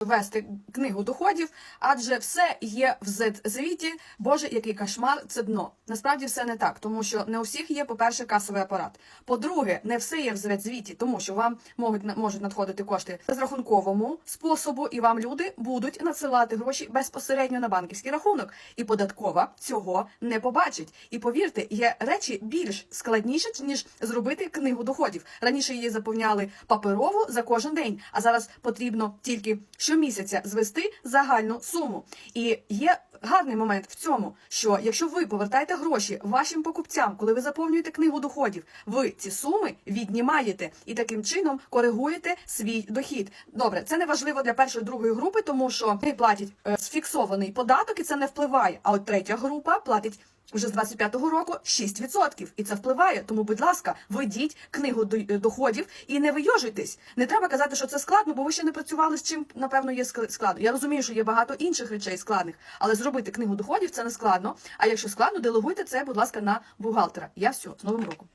вести книгу доходів, адже все є в Z-звіті. Боже, який кошмар, це дно. Насправді все не так, тому що не у всіх є, по-перше, касовий апарат. По-друге, не все є в Z-звіті, тому що вам можуть, можуть надходити кошти з рахунковому способу, і вам люди будуть надсилати гроші безпосередньо на банківський рахунок. І податкова цього не побачить. І повірте, є речі більш складніші, ніж зробити книгу доходів. Раніше її заповняли паперово за кожен день, а зараз потрібно тільки щомісяця звести загальну суму. І є гарний момент в цьому, що якщо ви повертаєте гроші вашим покупцям, коли ви заповнюєте книгу доходів, ви ці суми віднімаєте і таким чином коригуєте свій дохід. Добре, це не важливо для першої другої групи, тому що вони платять е, сфіксований податок, і це не впливає. А от третя група платить. Вже з 25-го року 6%. І це впливає. Тому, будь ласка, ведіть книгу до- доходів і не вийожуйтесь. Не треба казати, що це складно, бо ви ще не працювали з чим, напевно, є ск- складно. Я розумію, що є багато інших речей складних, але зробити книгу доходів це не складно. А якщо складно, делегуйте це, будь ласка, на бухгалтера. Я все, з Новим роком.